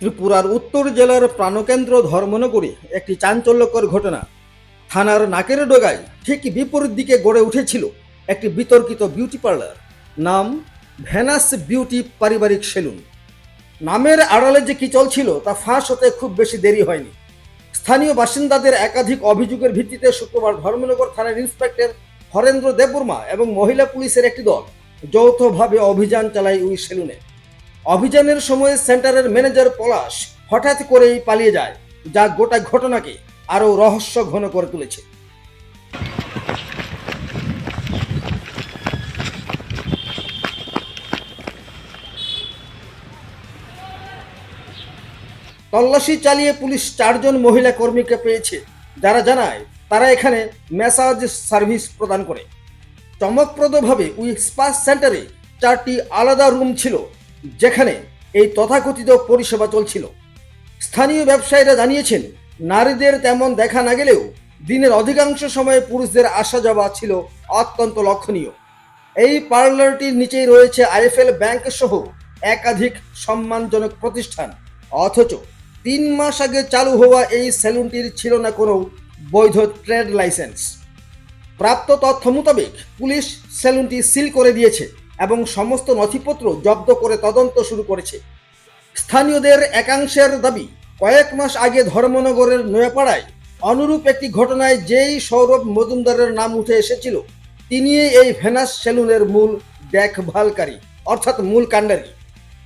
ত্রিপুরার উত্তর জেলার প্রাণকেন্দ্র ধর্মনগরে একটি চাঞ্চল্যকর ঘটনা। থানার নাকের ডোগায় ঠিক বিপরীত দিকে গড়ে উঠেছিল একটি বিতর্কিত বিউটি পার্লার। নাম ভেনাস বিউটি পারিবারিক সেলুন। নামের আড়ালে যে কি চলছিল তা ফাঁস হতে খুব বেশি দেরি হয়নি। স্থানীয় বাসিন্দাদের একাধিক অভিযোগের ভিত্তিতে শুক্রবার ধর্মনগর থানার ইন্সপেক্টর হরেন্দ্র দেববর্মা এবং মহিলা পুলিশের একটি দল যৌথভাবে অভিযান চালায় ওই সেলুনে। অভিযানের সময় সেন্টারের ম্যানেজার পলাশ হঠাৎ করেই পালিয়ে যায়, যা গোটা ঘটনাকে আরও রহস্য ঘন করে তুলেছে। তল্লাশি চালিয়ে পুলিশ চারজন মহিলা কর্মীকে পেয়েছে, যারা জানায় তারা এখানে ম্যাসাজ সার্ভিস প্রদান করে। চমকপ্রদভাবে উই স্পা সেন্টারে চারটি আলাদা রুম ছিল। যেখানে এই তথাকথিত পরিষেবা চলছিল। স্থানীয় ব্যবসায়ীরা জানিয়েছেন, নারীদের তেমন দেখা না গেলেও দিনের অধিকাংশ সময়ে পুরুষদের আসা যাওয়া ছিল অত্যন্ত লক্ষণীয়। এই পার্লারটির নিচেই রয়েছে আইএফএল ব্যাংক সহ একাধিক সম্মানজনক প্রতিষ্ঠান। অথচ তিন মাস আগে চালু হওয়া এই সেলুনটির ছিল না কোনো বৈধ ট্রেড লাইসেন্স। প্রাপ্ত তথ্য মোতাবেক পুলিশ সেলুনটি সিল করে দিয়েছে। এবং সমস্ত নথিপত্র জব্দ করে তদন্ত শুরু করেছে। স্থানীয়দের একাংশের দাবি, কয়েক মাস আগে ধর্মনগরের নয়াপাড়ায় অনুরূপ একটি ঘটনায় যেই সৌরভ মজুমদারের নাম উঠে এসেছিল তিনি এই ভেনাস সেলুনের মূল দেখভালকারী, অর্থাৎ মূল কাণ্ডারি।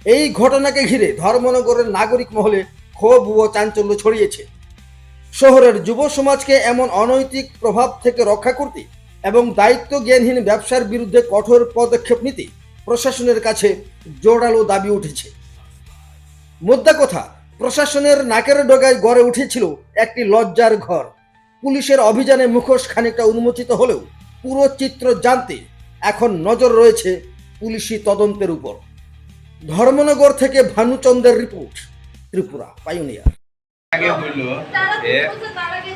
এই ঘটনাকে ঘিরে ধর্মনগরের নাগরিক মহলে ক্ষোভ ও চাঞ্চল্য ছড়িয়েছে। শহরের যুব সমাজকে এমন অনৈতিক প্রভাব থেকে রক্ষা করতে এবং দায়িত্ব জ্ঞানহীন ব্যবসার বিরুদ্ধে কঠোর পদক্ষেপ নিতে প্রশাসনের কাছে জোরালো দাবি উঠেছে। মুদ্রা কথা প্রশাসনের নাকের ডগায় গড়ে উঠেছিল একটি লজ্জার ঘর। পুলিশের অভিযানে মুখোশ খানিকটা উন্মোচিত হলেও পুরো চিত্র জানতে এখন নজর রয়েছে পুলিশি তদন্তের উপর। ধর্মনগর থেকে ভানুচন্দ্রের রিপোর্ট ত্রিপুরা পাইওনিয়ার। আগে হইল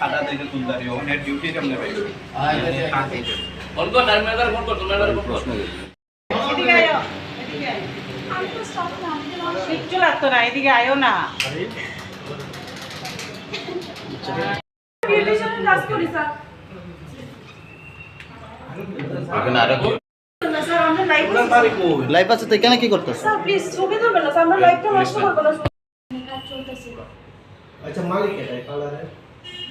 খাতা থেকে তুলতারি ওখানে ডিউটি কেমনে পাইলো ফোন কর টার্মিনাল ফোন কর টার্মিনাল ফোন কর। এদিকে আয়ো এদিকে আয়ো। কিচ্ছু লাগতো না এদিকে আয়ো না। লাইভ আছে তো এখানে কি করতেছ? প্লিজ ছবি তুলবেন না আমরা লাইভটা নষ্ট করব না আচ্ছা মালিক এটাই পার্লারের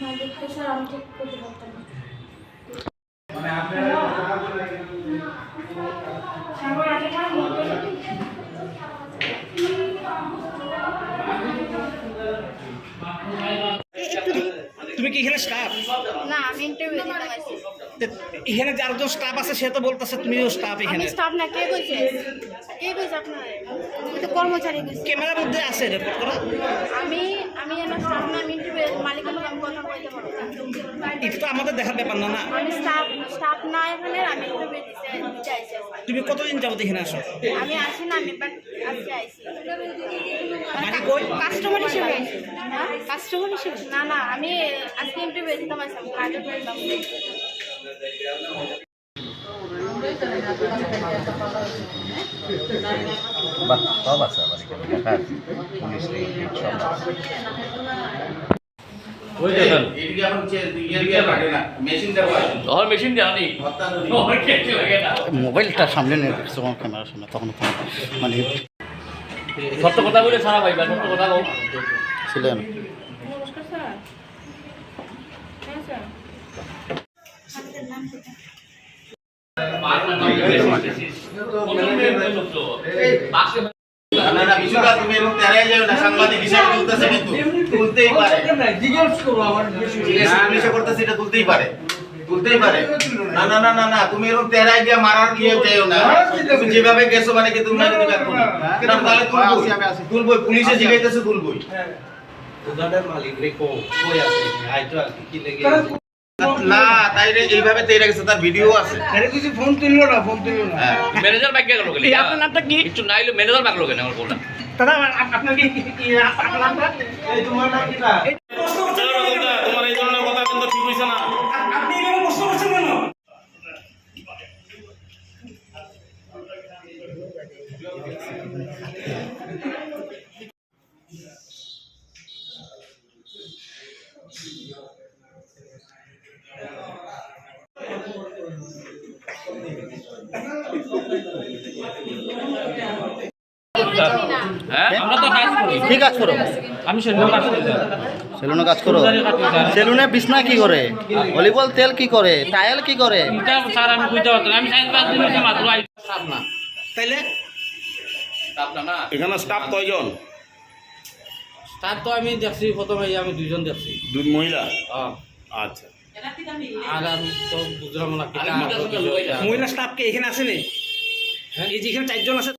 মালিক ভাই আমি ঠিক করতে পারতাম না তুমি কি এখানে স্টাফ না আমি ইন্টারভিউ দিতে পারছি। এখানে যে স্টাফ আছে সে তো বলতেছে তুমিও স্টাফ এখানে। স্টাফ না কে কইছে? কে কইছে আপনার? তো কর্মচারী কইছি। ক্যামেরার মধ্যে আছে রেকর্ড করা? আমি আমি এনা স্টাফ না আমি ইন্টারভিউ মালিকের লোক আমি কথা বলতে পারব। না। এটা তো আমাদের দেখার ব্যাপার না না? আমি স্টাফ স্টাফ না এখানে আমি ইন্টারভিউ দিতে দিতে আইছি আজকে। তুমি কতদিন যাবত এখানে আসো আমি আসি না আমি বাট আজকে আইছি। মানে কাস্টমার হিসেবে আইছি। কাস্টমার হিসেবে? না না আমি আজকে ইন্টারভিউ দিতে পারছি কাজে করলাম বাহ সব আছে আমার এখানে। আছে। ওই দেখেন এদিকে এখন এদিকে লাগে না। মেশিন দেবো আছে মোবাইলটা সামনে নিয়ে রেখেছো আমার ক্যামেরার সামনে তখন মানে সত্য কথা বলে সারা ভাইবা সত্য কথা ছিলেন না না ইয়ে যেভাবে গেছো মানে কি তুমি না তুলবই পুলিশে জিগাইতেছে তুলবই না তাই রে এইভাবে তেরে গেছে তার ভিডিও আছে। ফোন তুললো না ফোন তুললো না। ম্যানেজার ব্যাগ গেল গেলে এই আপনার নামটা কি? কিছু নাইলে ম্যানেজার ব্যাগ লোকে না আমার বললাম দাদা আপনার কি কি- কি আপনার নামটা? তোমার কি কাজ করো? আমি সেগুলো কাজ করি। সেলুনে কাজ করো? সেলুনে বিছনা কি করে? ভলিবল তেল কি করে? টাইল কি করে? স্যার আমি বুঝতে পারতাম আমি সাইজ পাঁচ দিন মাত্র না তাইলে? এখানে স্টাফ কয়জন? স্টাফ তো আমি দেখছি প্রথমে আমি দুইজন দেখছি। দুই মহিলা? হ্যাঁ। আচ্ছা। আর আমি তো বুঝলাম না কি মহিলা স্টাফ কে এখানে আসেনি? এই যে এখানে চারজন আছে?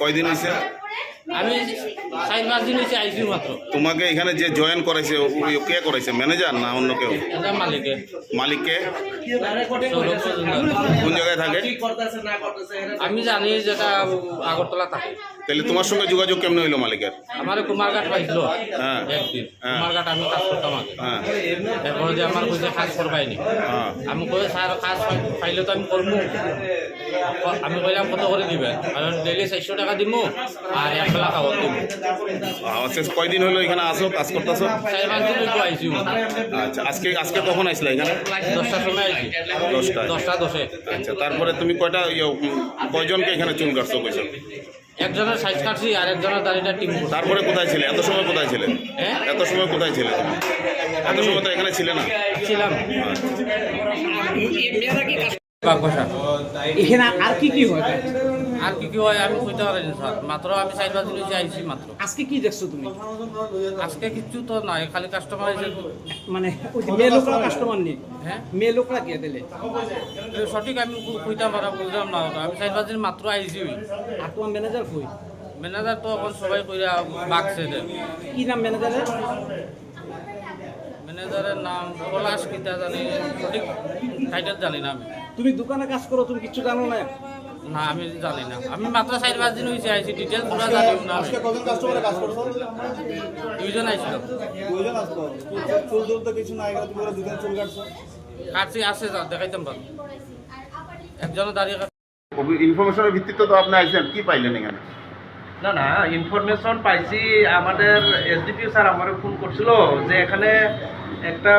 কয়দিন হয়েছে আমি সাইজ পাঁচ দিন হয়েছে আইসি মাত্র। তোমাকে এখানে যে জয়েন করাইছে ও- ও কে করাইছে? ম্যানেজার না অন্য কেউ? মালিকে মালিককে। কোন জায়গায় থাকে? আমি জানি যেটা আগরতলা থাকে। তাহলে তোমার সঙ্গে যোগাযোগ কেমনে হইল মালিকের? আমার কুমারঘাট পাইছিল। হ্যাঁ। হ্যাঁ। কুমারঘাট আমি কাজ করতাম আগে। হ্যাঁ। এরপরে যে আমার কইছে কাজ করবাইনি। আমি কই স্যার কাজ পাইলে তো আমি করব আমি কইলাম কত করে দিবেন? কারণ ডেলি চারশো টাকা দিব আর এক দিব আচ্ছা কয়দিন হলো এখানে আসো কাজ একটু আইসি আচ্ছা আজকে আজকে কখন আসলে এখানে? দশটার সময় দশটায়। দশটা দশে। আচ্ছা তারপরে তুমি কয়টা ইয়ে, কয়জনকে এখানে চুল কাটছো কইছো? একজনের সাইজ কাটছি আর একজনের দাড়িটা টিম তারপরে কোথায় ছিলে? এত সময় কোথায় ছিলে? হ্যাঁ এত সময় কোথায় ছিলে? তুমি এত সময় তো এখানে ছিলে না? ছিলাম। মেয়েরা কি কাজ বাগবাসা এখানে আর কি কি হয়? আর কি কি হয় আমি কইতে পারি না স্যার। মাত্র আমি আজকে কি দেখছ তুমি? আজকে কিচ্ছু তো নাই খালি কাস্টমার এসে মানে ওই মেয়ে লোকরা কাস্টমার নেই? হ্যাঁ? মেয়ে লোকরা কে দিলে? সঠিক আমি কইতে পারা বুঝলাম না আমি চার পাঁচ মাত্র আইসি আর তোমার ম্যানেজার কই? ম্যানেজার তো এখন সবাই কইরা বাকছে কি নাম ম্যানেজারের ম্যানেজারের নাম পলাশ কিতা জানি সঠিক টাইটেল জানি না আমি। তুমি দোকানে কাজ করো তুমি কিছু জানো না? না আমি জানি না। আমি মাত্র চার পাঁচ দিন হয়েছে আইসি ডিটেলস পুরো জানি না। আমি। কজন কাস্টমারে কাজ করছ? দুইজন আইছিল দুইজন আসতো চুল চুল তো কিছু নাই তুমি ওরা দুজন চুল কাটছো? কাটছি আছে যা দেখাইতাম পারো একজনের দাঁড়িয়ে ইনফরমেশনের ভিত্তিতে তো আপনি আইছেন কি পাইলেন এখানে? না না ইনফরমেশন পাইছি আমাদের এসডিপিও স্যার আমার ফোন করছিল যে এখানে একটা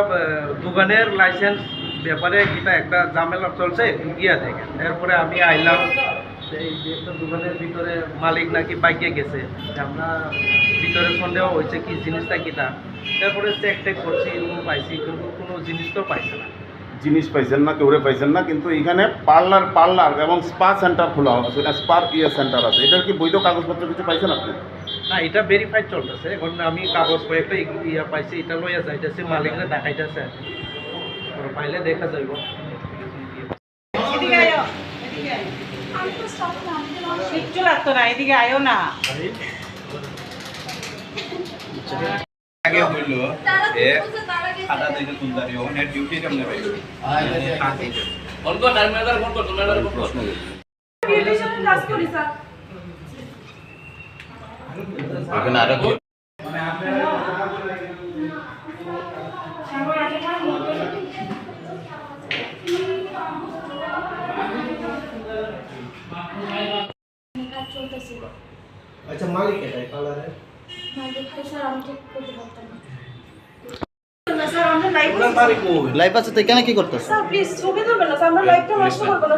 দোকানের লাইসেন্স ব্যাপারে কিটা একটা ঝামেলা চলছে গিয়া থেকে। এরপরে আমি আইলাম সেই একটা দোকানের ভিতরে মালিক নাকি বাইকে গেছে। আমরা ভিতরে সন্দেহ হয়েছে কি জিনিসটা কিটা তারপরে চেক টেক করছি রুম পাইছি কিন্তু কোনো জিনিস তো পাইছে না। জিনিস পাইছেন না কেউরে পাইছেন না কিন্তু এখানে পার্লার পার্লার এবং স্পা সেন্টার খোলা আছে এটা স্পার ইয়ে সেন্টার আছে। এটার কি বৈধ কাগজপত্র কিছু পাইছেন আপনি? না এটা ভেরিফাইড চলতেছে। এখন আমি কাগজ কয়েকটা ইয়া পাইছি এটা লইয়া যাইতেছি মালিকরে দেখাইতেছে। পাইলে দেখা যাইব। এদিকে আয়ো এদিকে আয়ো। কিচ্ছু লাগতো না এদিকে আয়ো না। আগে হইল এ খাতা ওখানে ডিউটি কেমনে পাইলো? ফোন কর টাইম ফোন কর তোমার ফোন কর বিউটিশিয়ান কাজ করি। স্যার এখানে আরও কি কাজ চলতেছে আচ্ছা মালিক এটাই পার্লারে মালিক তো স্যার আমি ঠিক করতে পারতাম না স্যার আমরা লাইভ লাইফ আছে। তো এখানে কি করতেছ? স্যার প্লিজ ছবি তুলবেন না আমরা লাইভটা নষ্ট করব না।